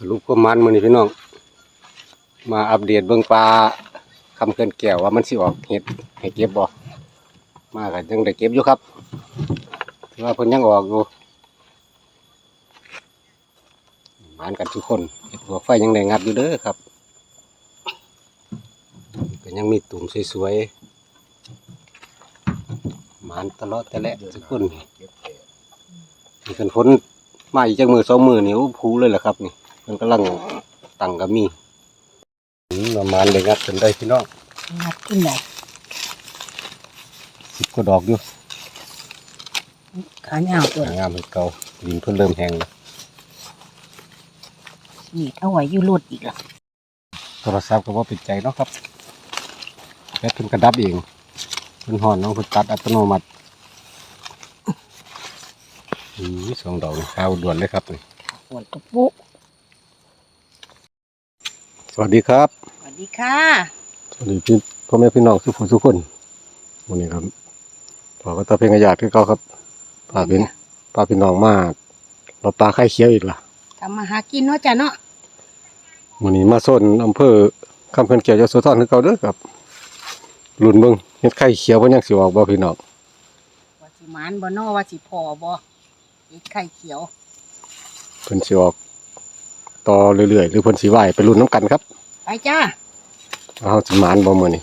สรุปก็มันมือนี่พี่น้อง มาอัปเดตเบื้องปลาคำเกินแก้วว่ามันสิออกเห็ดให้เก็บบ่มากันยังได้เก็บอยู่ครับถือว่าเพิ่นยังออกอยู่มานกันทุกคนเห็ดหัวไฟยังได้งัดอยู่เด้อครับก็ยังมีตุ่มสวยๆมานตลอดแต่ละทุกคนมีกันฝนมาอีกจักมือสองมือนี่โอ้พูเลยแหละครับนี่ มันกำลังตั้งก็มีอืมประมาณเลยงัดจนได้พี่น้องงัดขึ้นไหนสิบกว่าดอกอยู่ขาเหงาตัวงามเหมือนเก่าดินเพิ่นเริ่มแห้งแล้วนี่เอาไว้อยู่รถอีกละโทรศัพท์ก็ว่าเป็นใจเนาะครับแบตเพิ่นกระดับเองเพิ่นห่อนน้องเพิ่นตัดอัตโนมัติอืมสองดอกนี่ข้าวด่วนเลยครับนี่ปวดตุ๊ปุ๊ส วัสดีครับ สวัสดีค่ะ สวัสดีพี่พ่อแม่พี่น้องทุกผู้ทุกคนวันนี้ครับพอก็ตาเพียงกระยาดคือเก่าครับพาพี่พาพี่น้องมาเราปลาไข่เขียวอีกล่ะทำมาหากินเนาะจ้ะเนาะวันนี้มาโซนอำเภอคำเพิ่นเกี่ยวยโสธรคือเก่าเด้อครับรุ่นเบิ่งเฮ็ดไข่เขียวเพิ่นยังสิออกบ่พี่น้องว่าสิหมานบ่เนอว่าสิพอบ่เอ็ดไข่เขียวเพิ่นสิออก ต่อเรื่อยๆหรือเพิ่นสิไหวไปรุ่นน้ำกันครับไปจ้าว่าเฮาสิหมานบ่มื้อนี้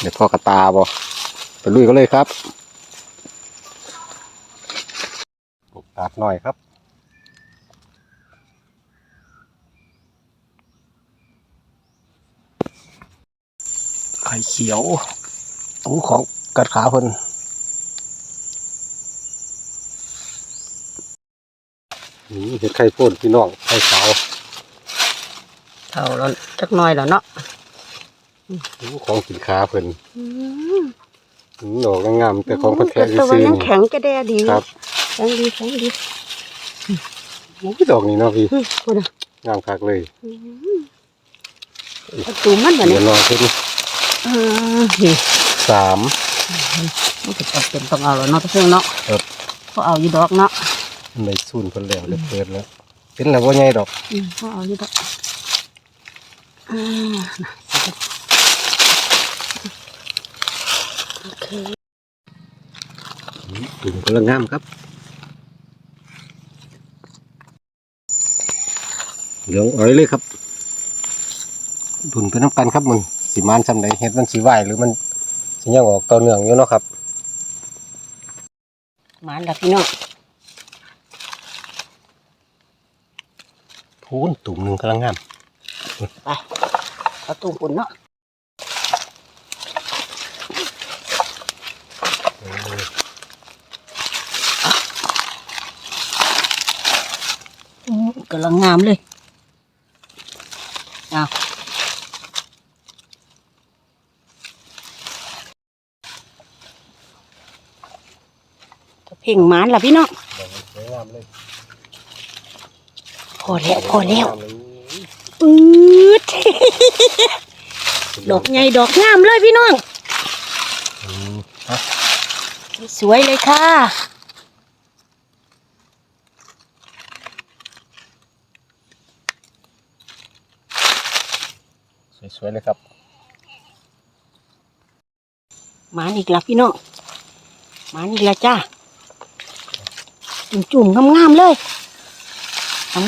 เดี๋ยวพ่อกระตาบ่ไปลุยกันเลยครับปลูกตาดหน่อยครับไข่เขียวอู้ของกัดขาเพิ่น เห็ดไข่พ่นพี่น้องไข่ขาวเท่าแล้วจักหน่อยแล้วเนาะอู้ของกินขาเพิ่นอืมดอกงามๆแต่ของเพิ่นแท้แต่ว่าซื่อยังๆแข็งจะแด่ดีครับแข็งดีแข็งดีโอ้ยดอกนี้เนาะพี่อืมพูดนะงามคักเลยประตูมันบ่เดี๋เนี่ยวยรอเพิ่นเออนี่สามมันก็จำเป็นต้องเอาแล้วเนาะเพื่อนเนาะครับพอเอาอยู่ดอกเนาะ ในซูนเพิ่นแล้วเรียบเปิดแล้วเป็นแล้วบ่ใหญ่ดอกอืมพอเอาอยู่ดอกอ่าโอเคตุ่มกำลังงามครับเหลืองอ้อยเลยครับดุนไปน้ำกันครับมันสีมานซำใดเฮ็ดมันสีไหวหรือมันสิยังออกต่อเนื่องอยู่เนาะครับหมานแล้วพี่น้อง พูนตุ่มหนึ่งกำลังงามไปเอาตุ้มปุ่นเนาะกำลังงามเลยเอาเพ่งหมานล่ะพี่น้อง สวยงามเลย พอแล้วพอแล้วอืดดอกใหญ่ดอกงามเลยพี่น้องอืมฮะสวยเลยค่ะสวยๆเลยครับหมานอีกแล้วพี่น้องหมานอีกแล้วจ้าจุ่มๆงามๆเลย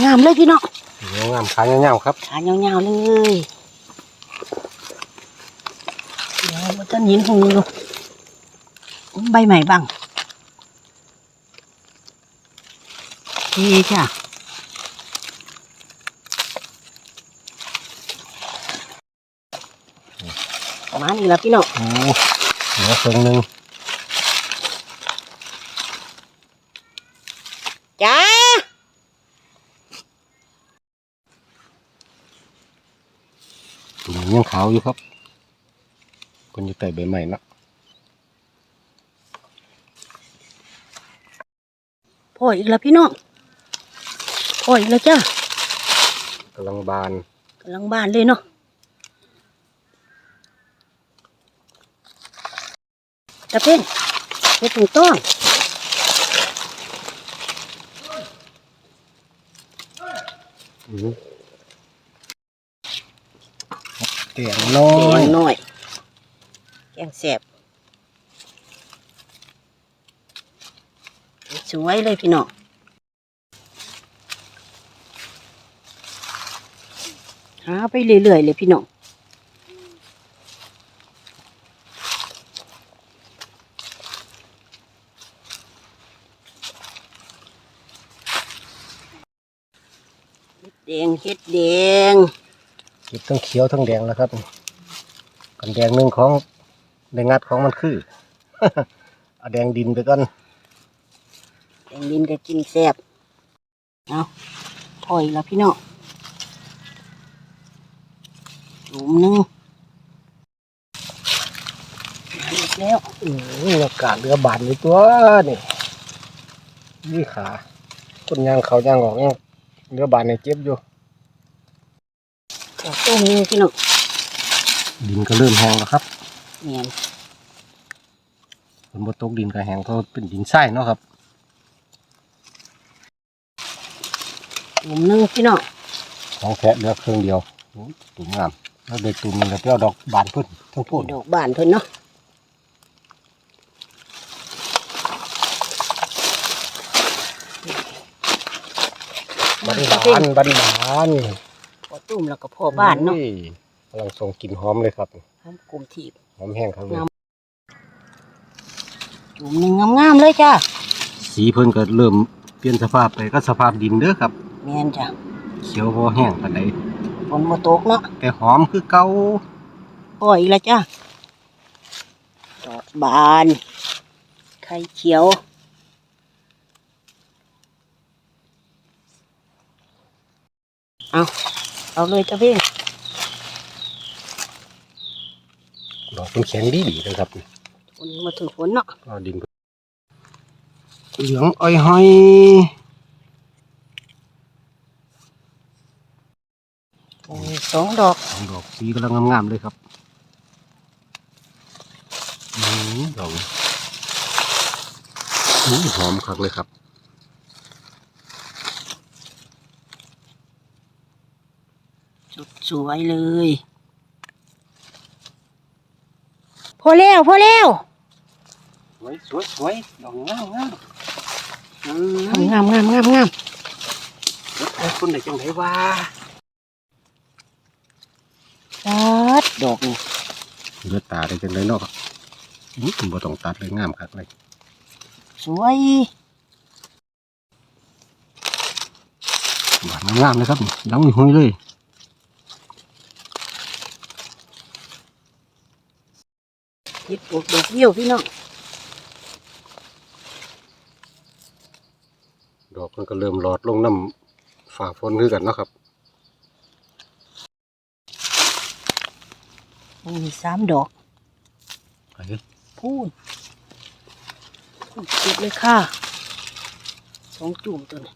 งามๆเลยพี่น้องเหลืองงามขายาวๆครับขายาวๆเลยเดี๋ยวมันจะยินคงอยู่ใบใหม่บ้างนี่จ้ะประมาณนี้แล้วพี่น้องโอ้เหลือเครื่องหนึง จ้า เหลือง ยังขาวอยู่ครับคนอยู่ใต้ใบไม้เนาะพออีกแล้วพี่น้องพออีกแล้วจ้ากำลังบานกำลังบานเลยเนาะตะเพ่นเฮ็ดถูกต้องอืม แกงน้อแกยงน้อยแกงแสบสวยเลยพี่น้องหาไปเรื่อยๆเลยพี่น้องเฮ็ดแดงเฮ็ดแดง ทั้งเขียวทั้งแดงแล้วครับกันแดงหนึ่งของในงัดของมันคือเอาแดงดินไปก่อนแดงดินก็กินแซ่บเอาถอยแล้วพี่น้องหลุมหนึงมาอีกแล้วอืมอากาศเรือบานในตัวนี่นี่ขาคนยางเขายางออกยังเรือบานในเจ็บอยู่ ดอกต้มนึงพี่น้องดินก็เริ่มแห้งแล้วครับเนียนฝนบตกดินก็แห้งเพราะเป็นดินทรายเนาะครับหลุมนึงพี่น้องของแท้เหลือเครื่องเดียวโอ้ยตุ่มงามแล้วเด็กตุ่มมันก็เปรี้ยวดอกบานพุ่นทั้งพุ่นดอกบานพิ่นเนาะบานบานบานบาน ตุ้มแล้วก็พอบ้านเนาะอุ้ยกำลังส่งกลิ่นหอมเลยครับ หอมกลุ่มทีบ หอมแห้งครับเลยงามหลุมหนึงงามๆเลยจ้าสีเพิ่นก็เริ่มเปลี่ยนสภาพไปก็สภาพดินเด้อครับ แม่นจ้ะเขียวพอแห้งปานใดฝนบ่ตกเนาะแต่หอมคือเก่าพออีกแล้วจ้าดอกบานไข่เขียว เอา เอาเลยจ้าเพ่งดอกเป็นแข็งดีดีเลยครับฝนมาถึงฝนเนาะก็ดินเหลืองอ้อยห้อยโอ้ยสองดอกสองดอกสีกำลังงามๆเลยครับอืมดอกนี้อื้อหอมคักเลยครับ สุดสวยเลย พอแล้วพอแล้วสวยสวยสวยดอกงามงามงามงามงามงามรถคนไหนจังไดว่าตัดดอกนี่เลือดตาได้จังไดเนาะครับอื้อบ่ต้องตัดเลยงามคักเลยสวยหวานงามๆเลยครับยังมีหุยเลย ยิบปลูกดอกเดี่ยวพี่น้องดอกมันก็เริ่มหลอดลงน้ำฝ่าฝนคือกันเนาะครับมีสามดอกไปเด้อพูนพูนเก็บเลยค่ะสองจุ่มตัวนี้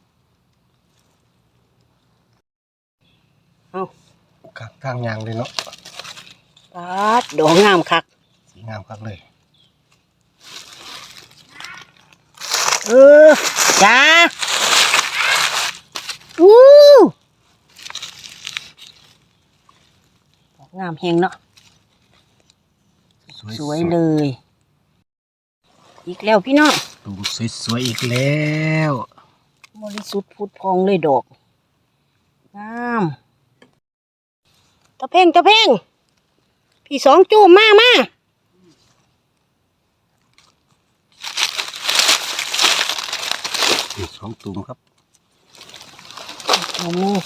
เอากลางทางยางเลยเนาะตัดดอกงามคักสี งามคักเลยเออจ้าอู้ดอกงามแหงเนาะสวยเลย อีกแล้วพี่น้องดูสวยๆอีกแล้วบริสุทธิ์พุดพองเลยดอกงามตะเพ่งตะเพ่งพี่สองจูมมามา อีกสองตุ่มครับเอามือ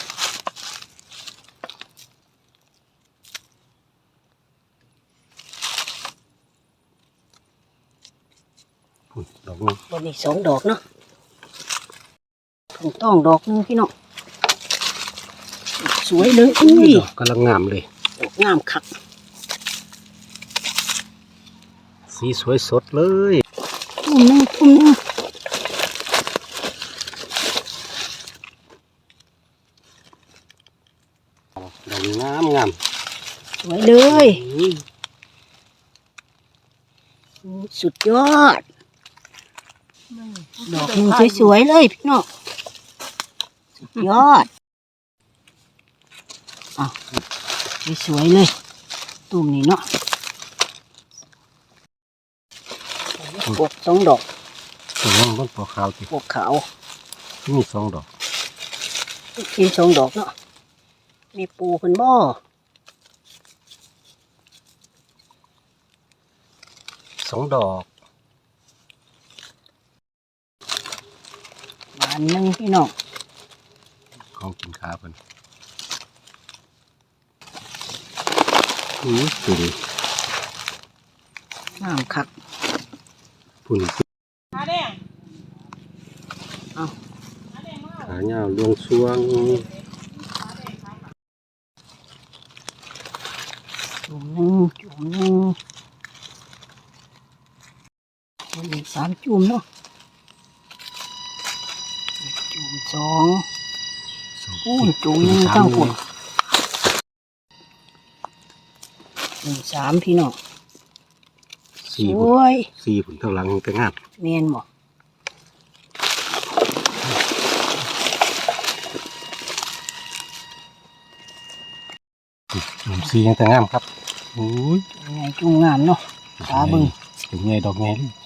พุ่นดอกนึงบนนี้สองดอกเนาะถูกต้องดอกหนึงพี่น้องสวยเลยอุ้ยดอกกำลังงามเลยดอกงามคัก สีสวยสดเลยทุ่มหนึงทุ่มหนึง ดอกงามงาม สวยเลยสุดยอด ดอกหนึงสวยๆเลยพี่น้องสุดยอดสวยๆเลย ตุ่มนี่เนาะปวกสองดอกตรงนั้นมันปลาขาวที่ปวกขาวมีสองดอกมีสองดอกเนาะมีปูเพิ่นบ่ สองดอกบานหนึงพี่น้องของกินขาเพิ่นอือตุ่มน้ำคักพุ่นขาแดงเอาขาเงาวลวงช่วง จุ่มหนึ่งจุ่มหนึ่งวันนี้สามจุ่มเนาะจุ่มสองสองอู้จุ่มหนึ่งตั้งปุ่นหนึ่งสามพี่น้องสสี่วพุ่นยสี่พุ่นเท่าหลังก็งามเมนบ่อืมสี่ยังแต่งามครับอุ้ยจุ่มใหญ่จุ่มงามเนาะตาเบิ่งเป็นไงดอกไงเ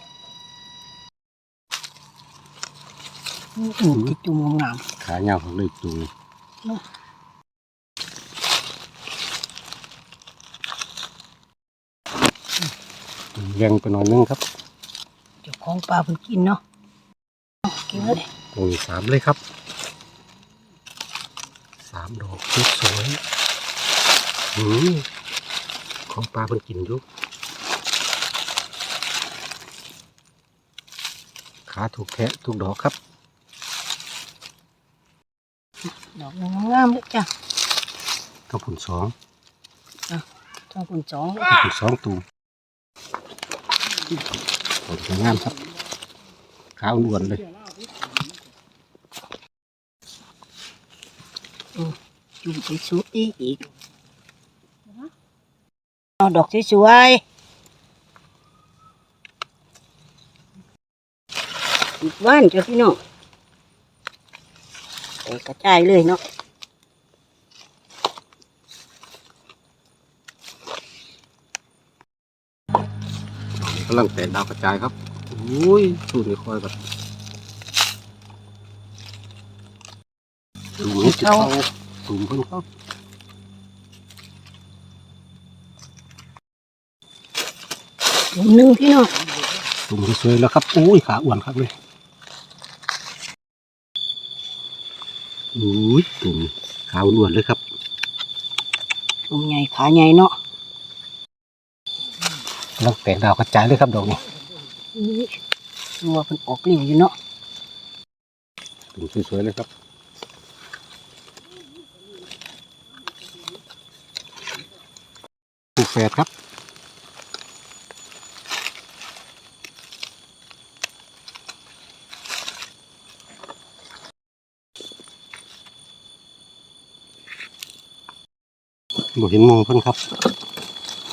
ลยอืมจุ่มงามขาเงาวของเลยตุ่มเนาะแรงไปหน่อยนึงครับเจ้าของปลาเพิ่นกินเนาะเอากินเลยตรงนี้สามเลยครับสามดอกสวยๆอืมของปลาเพิ่นกินอยู่ขาถูกแทะถูกดอกครับ ดอกงามๆเลยจ้ะต้องผุนสองทั้งคนสองต้องผุนสองตูมดอกสวยงามครับขาวล้วนเลยจุ่มสวยๆอีกเอาดอกสวยๆอีกว่านจ้ะพี่น้องไป กระจายเลยเนาะกำลังแตกดาวกระจายครับอุ้ยสูดไม่ค่อยแบบตูมนี่จะเข้าตูมเพิ่นเข้าจุ่มหนึ่งพี่น้องตูมสวยๆแล้วครับอุ้ยขาอ้วนครับเลย อุ้ยตูมขาวล้วนเลยครับจุ่มใหญ่ขาใหญ่เนาะกำลังแตกดาวกระจายเลยครับดอกนี้อุ้ยรัวเป็นออกเหลี่ยวอยู่เนาะตูมสวยๆเลยครับผูกแฝดครับ บ่เห็นหมองเพิ่นครับ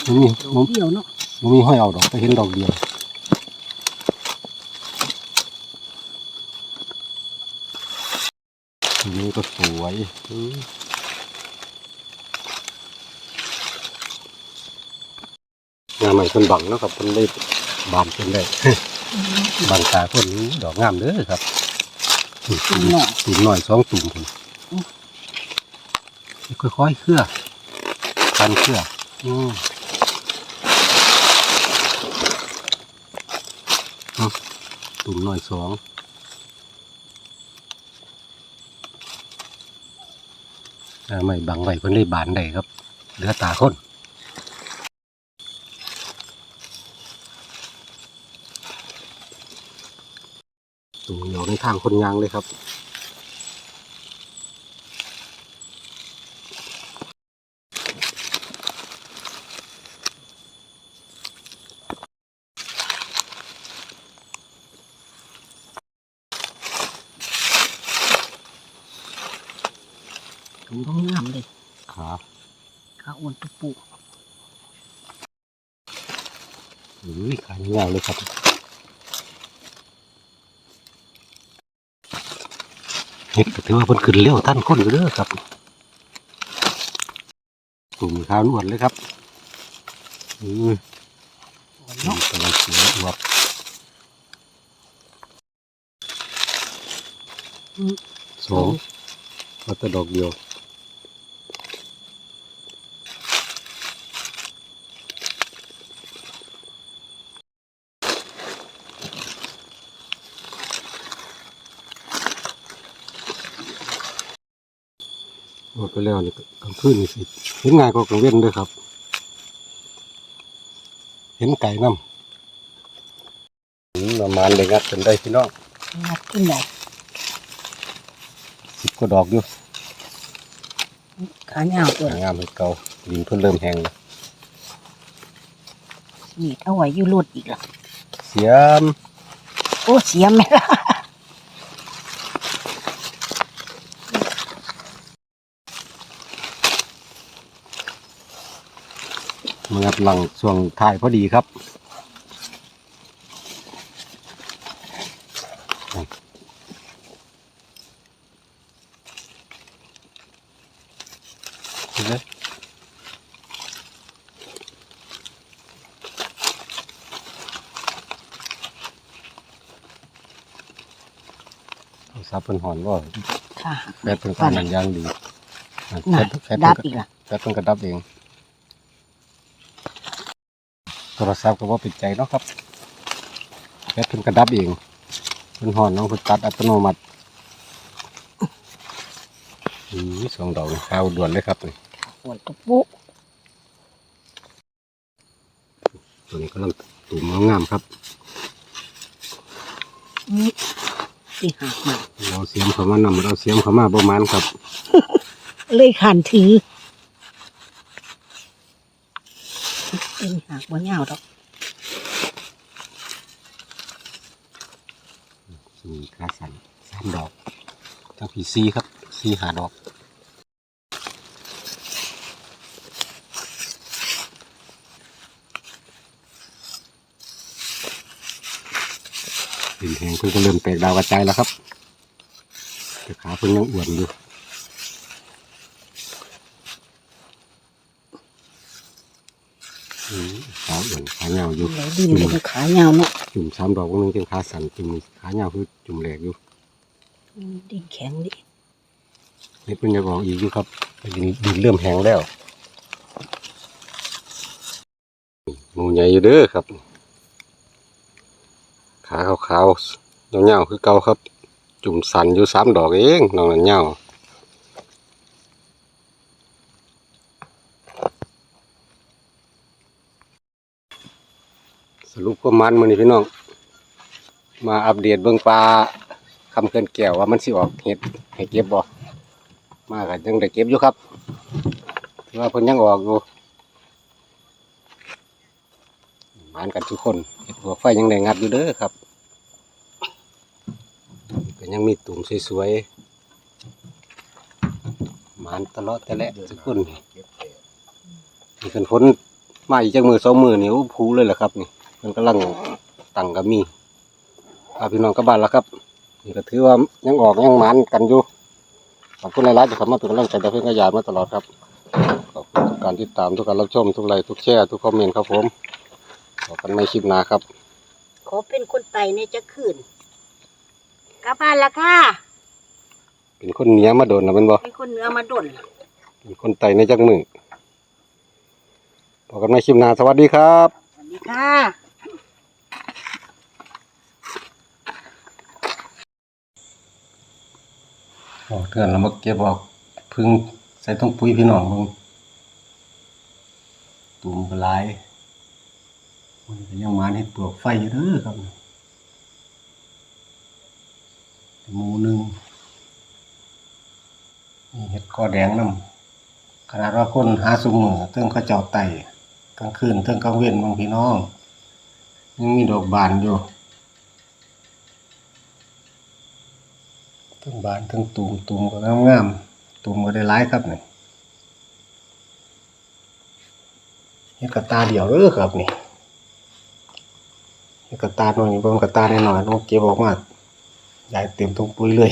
มันมีดมัอนกเดียวเนาะมันมีห้อยเอาดอกไปเห็นดอกเดียวอันนี้ก็สวยอืมงานใหม่คนบังเนาะครับคนได้บานคนได้บางตาคนนี้ดอกงามเด้อครับจุ่มหน่อยตุ่มหน่อยสองตุ่มผมค่อยๆเคลื่อ พันเคลื่ออืมเอาตุ่มหน่อยสองอ่าไม่บังไว้เพิ่นเลยบานได้ครับ เหลือตาคนตุ่มเหนียวในทางคนยางเลยครับ จุ่มต้องงามเลย ขา ขาอ้วนตุปู หรือขายาวเลยครับเห็ดก็ถือว่าเพิ่นขึ้นเร็วท่านคนอยู่เด้อครับตุ่มขาวนวดเลยครับอืมเนาะกำลังเสียอวบสองก็แต่ดอกเดียว ไปแล้วนี่ก็กลางคืนนี่สิเห็นง่ายกว่ากลางเว้นด้วยครับ เห็นไก่น้ำอืมประมาณเลยงัดจนได้พี่น้องงัดขึ้นใหญ่สิบกว่าดอกอยู่ขาเหงาตัวงามให้เก่าดินเพิ่นเริ่มแห้งแล้วนี่เอาไว้อยู่รถอีกล่ะเสียม โอ้เสียแม่ละ มางัดหลังช่วงท้ายพอดีครับเห็นไหมโทรศัพท์เป็นหอนว่าค่ะแบตเป็นการมันยางดีอะน่ะแบตแบตดับเพิ่นอีกล่ะแบตเป็นกระดับเอง โท รศัพท์ก็ว่าปิดใจเนาะครับแบตเป็นกระดับเองเป็นหอนน้องเป็นตัดอัตโนมัติอืมสองดอกนี่ข้าวด่วนเลยครับนี่ปวดตุ๊ปุ๊ตัวนี้กำลังตุ่มงามๆครับนี่ที่หักมาเราเสียมเขามานำเราเสียมเขามาประมาณครับ เลยขันถือเป็นหัก บ่เหงาดอกสี่ขาสันสามดอกทั้งผีซีครับซีหาดอกดินแหงเพิ่งก็เริ่มแตกดาวกระจายแล้วครับแต่ขาเพิ่งยังอ้วนอยู่ อืมขาอ้วนขาเงาวอยู่ไหลดินเป็นขาเหงาเนาะจุ่มสามดอกวันนึงเป็นขาสั่นจุ่มขาเงาวคือจุ่มแหลกอยู่อืมดินแข็งดิเห็ดเพิ่งจะออกอีกอยู่ครับดินดินเริ่มแห้งแล้วหมูใหญ่อยู่เด้อครับ ขาขาวๆเงาวๆคือเก่าครับ จุ่มสันอยู่สามดอกเองน้องนั่นเงา รุปก็มันมือนี่พี่น้อง มาอัปเดตเบื้องปลาคำเกินแก้วว่ามันสิออกเห็ดให้เก็บบ่มากันยังได้เก็บอยู่ครับว่าเพิ่นยังออกอยู่มานกันทุกคนเห็ดหัวไฟยังได้งัดอยู่เด้อครับก็ยังมีตุ่มสวยๆมานตลอดแต่ละทุกคนนี่เป็นฝนมาอีกจากมือสองมือนี่โอ้พูเลยแหละครับนี่ มันกำลังตั้งกับมีพาพี่น้องกลับบ้านแล้วครับนี่ก็ถือว่ายังออกยังหมันกันอยู่ขอบคุณหลายๆที่เข้ามาเป็นกำลังใจแต่เพื่อนขยายมาตลอดครับขอบคุณทุกการติดตามทุกการรับชมทุกไลค์ทุกแชร์ทุกคอมเมนต์ครับผมขอกันไม่คลิปหน้าครับ ขอเป็นคนไตในจะขึ้นกลับบ้านละค่ะเป็นคนเหนียมาโดนนะเป็นบ่เป็นคนเหนือมาดนเป็นคนไตในจักมือขอกันไม่คลิปหน้าสวัสดีครับ สวัสดีค่ะ ออกเถื่อนแล้วมาเก็บออกพึ่งใส่ถุงปุ๋ยพี่น้องมึงตุ่มกระลายมันก็ยังมันเห็ดปลวกไฟอยู่เด้อครับหมูหนึ่งนี่เห็ดกอแดงน้ำขนาดว่าคนหาสมมือเติงเขาเจ้าไต่กลางคืนเติงกลางเว้นบางพี่น้องยังมีดอกบานอยู่ ทั้งบานทั้งตูมตูมก็งามงามตูมก็ได้ร้ายครับนี่เห็ดกระตาเดียวเออครับนี่เห็ดกระตาหน่อยเบิ่งกระตาหน่อยๆต้องเก็บออกมาใหญ่เต็มทุงปุ้ยเลย